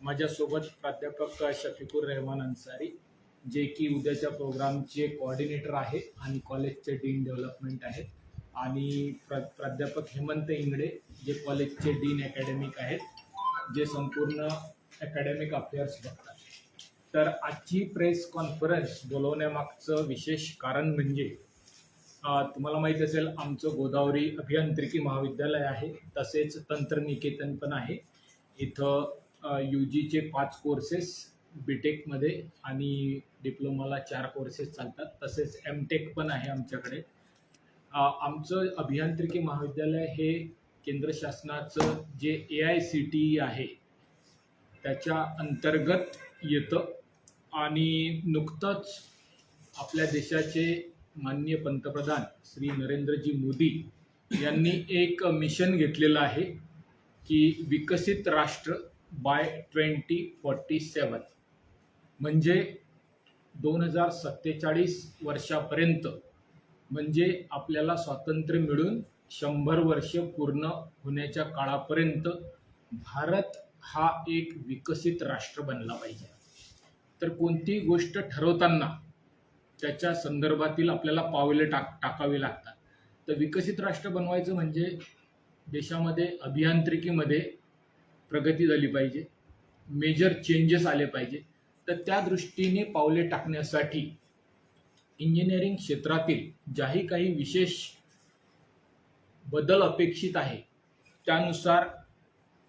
माझ्यासोबत प्राध्यापक शफिकुर रहमान अन्सारी जे की उद्याच्या प्रोग्रामचे कोऑर्डिनेटर आहे आणि कॉलेजचे डीन डेव्हलपमेंट आहेत. आणि प्रा प्राध्यापक हेमंत इंगडे जे कॉलेजचे डीन अकॅडमिक आहेत जे संपूर्ण अकॅडमिक अफेअर्स बघतात. तर आजची प्रेस कॉन्फरन्स बोलवण्यामागचं विशेष कारण म्हणजे तुम्हाला माहीत असेल आमचं गोदावरी अभियांत्रिकी महाविद्यालय आहे तसेच तंत्रनिकेतन पण आहे. इथं यू जीचे पाच कोर्सेस बी टेकमध्ये आणि डिप्लोमाला चार कोर्सेस चालतात. तसेच एम टेक पण आहे आमच्याकडे. आमचं अभियांत्रिकी महाविद्यालय हे केंद्र शासनाचं जे A I C T E आहे त्याच्या अंतर्गत येतं आणि नुकतंच आपल्या देशाचे माननीय पंतप्रधान श्री नरेंद्रजी मोदी यांनी एक मिशन घेतलेलं आहे की विकसित राष्ट्र बाय ट्वेंटी फॉर्टी सेवन म्हणजे दोन हजार सत्तेचाळीस वर्षापर्यंत म्हणजे आपल्याला स्वातंत्र्य मिळून शंभर वर्ष पूर्ण होण्याच्या काळापर्यंत भारत हा एक विकसित राष्ट्र बनला पाहिजे. तर कोणतीही गोष्ट ठरवताना त्याच्या संदर्भातील आपल्याला पावले टाक टाकावी लागतात. तर विकसित राष्ट्र बनवायचं म्हणजे देशामध्ये अभियांत्रिकीमध्ये प्रगती झाली पाहिजे. मेजर चेंजेस आले पाहिजे. तर त्या दृष्टीने पावले टाकण्यासाठी इंजिनिअरिंग क्षेत्रातील ज्याही काही विशेष बदल अपेक्षित आहे त्यानुसार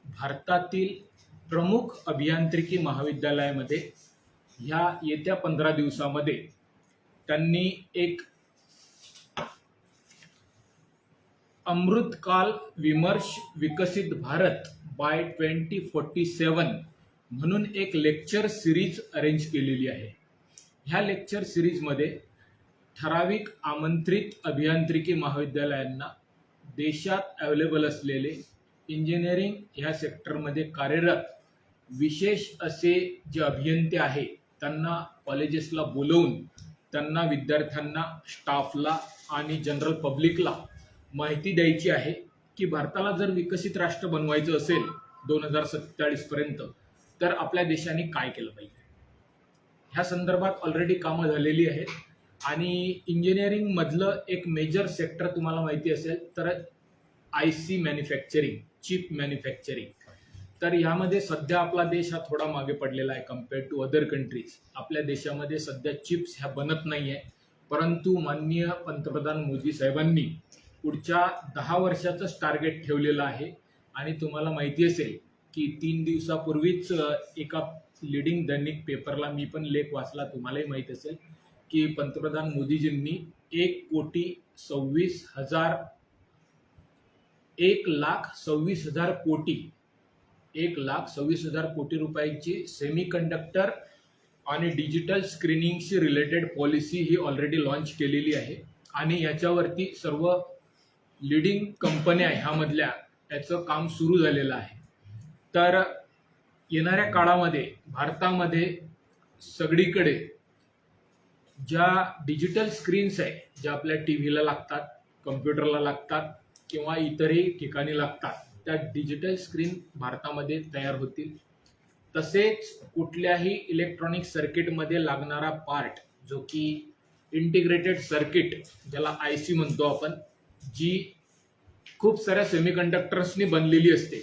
भारतातील प्रमुख अभियांत्रिकी महाविद्यालयामध्ये ह्या येत्या पंधरा दिवसामध्ये त्यांनी एक अमृतकाल विमर्श विकसित Bharat by twenty forty seven म्हणून एक लेक्चर सिरीज अरेंज केलेली आहे. ह्या लेक्चर सिरीजमध्ये ठराविक आमंत्रित अभियांत्रिकी महाविद्यालयांना देशात अवेलेबल असलेले इंजिनिअरिंग ह्या सेक्टरमध्ये कार्यरत विशेष असे जे अभियंते आहे त्यांना कॉलेजेसला बोलवून त्यांना विद्यार्थ्यांना स्टाफला आणि जनरल पब्लिकला माहिती द्यायची आहे की भारताला जर विकसित राष्ट्र बनवायचं असेल दोन हजार सत्तेचाळीसपर्यंत तर आपल्या देशाने काय केलं पाहिजे? ह्या संदर्भात ऑलरेडी कामं झालेली आहेत आणि इंजिनिअरिंगमधलं एक मेजर सेक्टर तुम्हाला माहिती असेल तर I C manufacturing chip manufacturing तर यामध्ये सध्या आपला देश हा थोडा मागे पडलेला आहे कम्पेअर्ड टू अदर कंट्रीज आपल्या देशामध्ये सध्या चिप्स ह्या बनत नाही आहे परंतु माननीय पंतप्रधान मोदी साहेबांनी पुढच्या दहा वर्षाचंच टार्गेट ठेवलेलं आहे. आणि तुम्हाला माहिती असेल की तीन दिवसापूर्वीच एका लिडिंग दैनिक पेपरला मी पण लेख वाचला. तुम्हालाही माहीत असेल की पंतप्रधान मोदीजींनी एक कोटी सव्वीस हजार एक लाख सव्वीस हजार कोटी एक लाख सव्वीस हजार कोटी रुपयांची सेमी कंडक्टर आणि डिजिटल स्क्रीनिंगशी रिलेटेड पॉलिसी ही ऑलरेडी लॉन्च केलेली आहे. आणि याच्यावरती सर्व लिडिंग कंपन्या ह्यामधल्या त्याचं काम सुरू झालेलं आहे. तर येणाऱ्या काळामध्ये भारतामध्ये सगळीकडे ज्या डिजिटल स्क्रीन्स आहे ज्या आपल्या टी व्हीला लागतात कम्प्युटरला लागतात किंवा इतरही ठिकाणी लागतात त्या डिजिटल स्क्रीन भारतामध्ये तयार होतील. तसेच कुठल्याही इलेक्ट्रॉनिक सर्किटमध्ये लागणारा पार्ट जो की इंटिग्रेटेड सर्किट ज्याला आय सी म्हणतो आपण जी खूप साऱ्या सेमीकंडक्टर्सनी बनलेली असते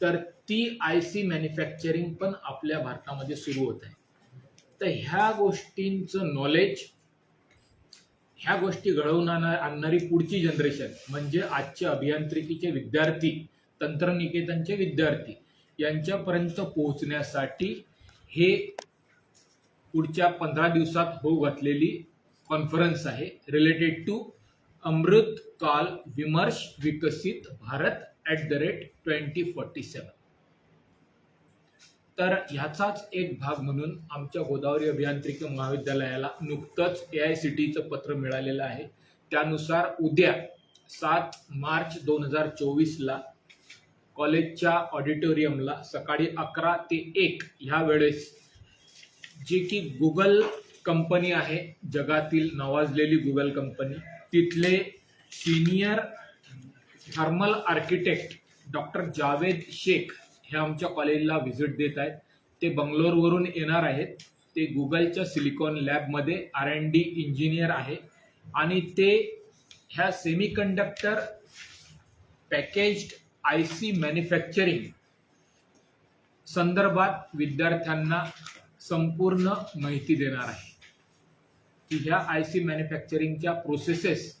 तर ती आय सी मॅन्युफॅक्चरिंग पण आपल्या भारतामध्ये सुरू होत आहे. तर ह्या गोष्टींचं नॉलेज ह्या गोष्टी घडवून आणणारी पुढची जनरेशन म्हणजे आजचे अभियांत्रिकीचे विद्यार्थी तंत्रनिकेतनचे विद्यार्थी यांच्यापर्यंत पोहोचण्यासाठी हे पुढच्या पंधरा दिवसात होऊ घातलेली कॉन्फरन्स आहे रिलेटेड टू अमृत काल विमर्श विकसित Bharat at the rate twenty forty seven तर ह्याचाच एक भाग म्हणून आमच्या गोदावरी अभियांत्रिकी महाविद्यालयाला नुकतंच ए आय सी टीचं पत्र मिळालेलं आहे. त्यानुसार उद्या सात मार्च दोन हजार चोवीसला कॉलेजच्या ऑडिटोरियमला सकाळी अकरा ते एक ह्या वेळेस जी की गुगल कंपनी आहे जगातील नावाजलेली गुगल कंपनी. तिथले senior thermal architect doctor Javed Shaikh हे आमच्या कॉलेजला व्हिजिट देत आहेत. ते बंगलोरवरून येणार आहेत. ते गुगलच्या सिलिकॉन लॅबमध्ये आर अँड डी इंजिनियर आहे. आणि ते ह्या semiconductor packaged I C manufacturing संदर्भात विद्यार्थ्यांना संपूर्ण माहिती देणार आहे. की ह्या आय सी मॅन्युफॅक्चरिंगच्या प्रोसेसेस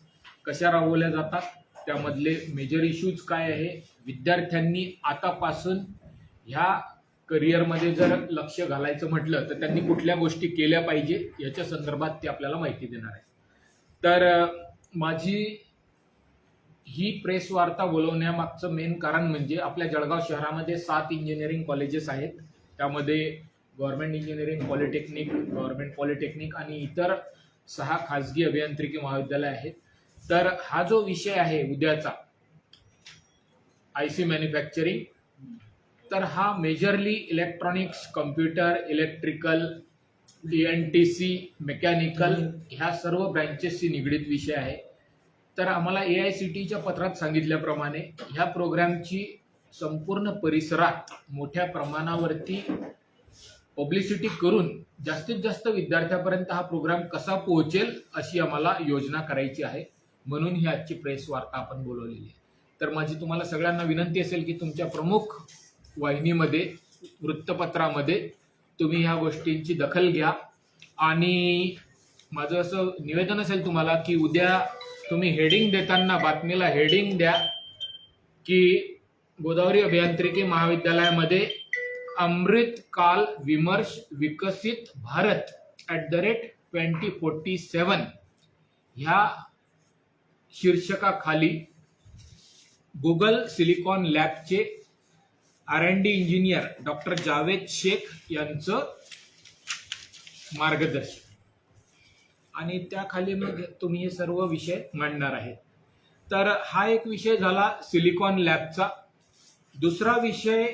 कशा राबवल्या जातात त्यामधले मेजर इश्यूज काय आहे विद्यार्थ्यांनी आतापासून ह्या करिअरमध्ये जर लक्ष घालायचं म्हटलं तर त्यांनी कुठल्या गोष्टी केल्या पाहिजे याच्या संदर्भात ते आपल्याला माहिती देणार आहे तर माझी ही प्रेस वार्ता बोलवण्यामागचं मेन कारण म्हणजे आपल्या जळगाव शहरामध्ये सात इंजिनिअरिंग कॉलेजेस आहेत. त्यामध्ये government engineering polytechnic government polytechnic आणि इतर सहा खाजगी अभियांत्रिकी महाविद्यालय आहेत. तर हा जो विषय आहे उद्याचा आय सी मॅन्युफॅक्चरिंग तर हा majorly electronics computer electrical D N T C mechanical ह्या सर्व ब्रँचेसशी निगडीत विषय आहे. तर आम्हाला ए आय सी टीच्या पत्रात सांगितल्याप्रमाणे ह्या प्रोग्रामची संपूर्ण परिसरात मोठ्या प्रमाणावरती पब्लिसिटी करून जास्तीत जास्त विद्यार्थ्यापर्यंत हा प्रोग्राम कसा पोहोचेल अशी आम्हाला योजना करायची आहे. म्हणून ही आजची प्रेस वार्ता आपण बोलवलेली आहे. तर माझी तुम्हाला सगळ्यांना विनंती असेल की तुमच्या प्रमुख वाहिनीमध्ये वृत्तपत्रामध्ये तुम्ही ह्या गोष्टींची दखल घ्या. आणि माझं असं निवेदन असेल तुम्हाला की उद्या तुम्ही हेडिंग देताना बातमीला हेडिंग द्या की गोदावरी अभियांत्रिकी महाविद्यालयामध्ये अमृत काल विमर्श विकसित Bharat at the rate twenty forty seven ह्या शीर्षकाखाली Google silicon लॅबचे R and D engineer doctor Javed Shaikh यांचं मार्गदर्शन. आणि त्याखाली मग तुम्ही हे सर्व विषय मांडणार आहे. तर हा एक विषय झाला सिलिकॉन लॅबचा दुसरा विषय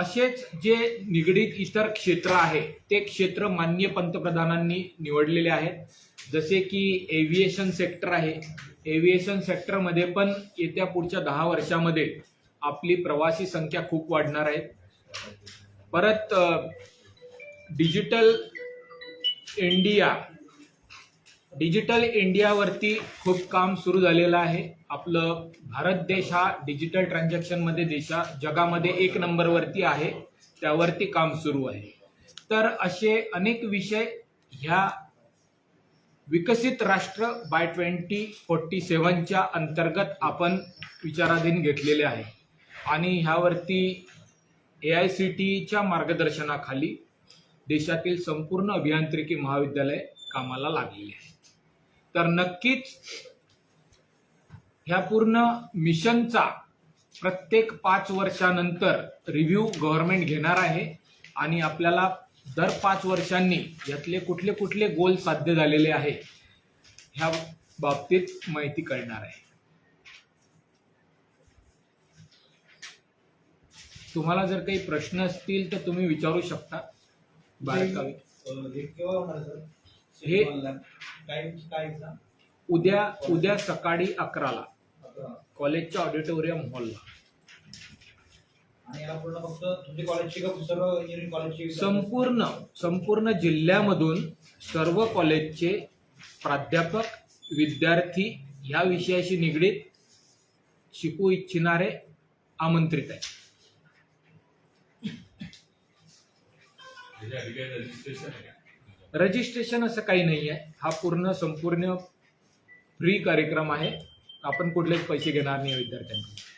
असेच जे निगडीत इतर क्षेत्र आहे ते क्षेत्र माननीय पंतप्रधानांनी निवडलेले आहेत. जसे की एव्हिएशन सेक्टर आहे. एव्हिएशन सेक्टरमध्ये पण येत्या पुढच्या दहा वर्षामध्ये आपली प्रवासी संख्या खूप वाढणार आहे. परत डिजिटल इंडिया डिजिटल इंडियावरती खूप काम सुरू झालेलं आहे. आपलं भारत देश हा डिजिटल ट्रान्झॅक्शनमध्ये देशा जगामध्ये एक नंबरवरती आहे. त्यावरती काम सुरू आहे. तर असे अनेक विषय ह्या विकसित राष्ट्र बाय ट्वेंटी फोर्टी सेवनच्या अंतर्गत आपण विचाराधीन घेतलेले आहे. आणि ह्यावरती ए आय सी टीच्या मार्गदर्शनाखाली देशातील संपूर्ण अभियांत्रिकी महाविद्यालय कामाला लागलेले आहे तर नक्कीच ह्या पूर्ण मिशनचा प्रत्येक पाच वर्षानंतर रिव्ह्यू गव्हर्नमेंट घेणार आहे आणि आपल्याला दर पाच वर्षांनी यातले कुठले कुठले गोल साध्य झालेले आहे ह्या बाबतीत माहिती कळणार आहे. तुम्हाला जर काही प्रश्न असतील तर तुम्ही विचारू शकता. बारकावे. हे? उद्या उद्या सकाळी अकराला. कॉलेजच्या ऑडिटोरियम हॉलला संपूर्ण संपूर्ण जिल्ह्यामधून सर्व कॉलेजचे प्राध्यापक विद्यार्थी ह्या विषयाशी निगडीत शिकू इच्छिणारे आमंत्रित आहेत रजिस्ट्रेशन असं काही नाही आहे. हा पूर्ण संपूर्ण फ्री कार्यक्रम आहे. आपण कुठलेच पैसे घेणार नाही विद्यार्थ्यांकडून.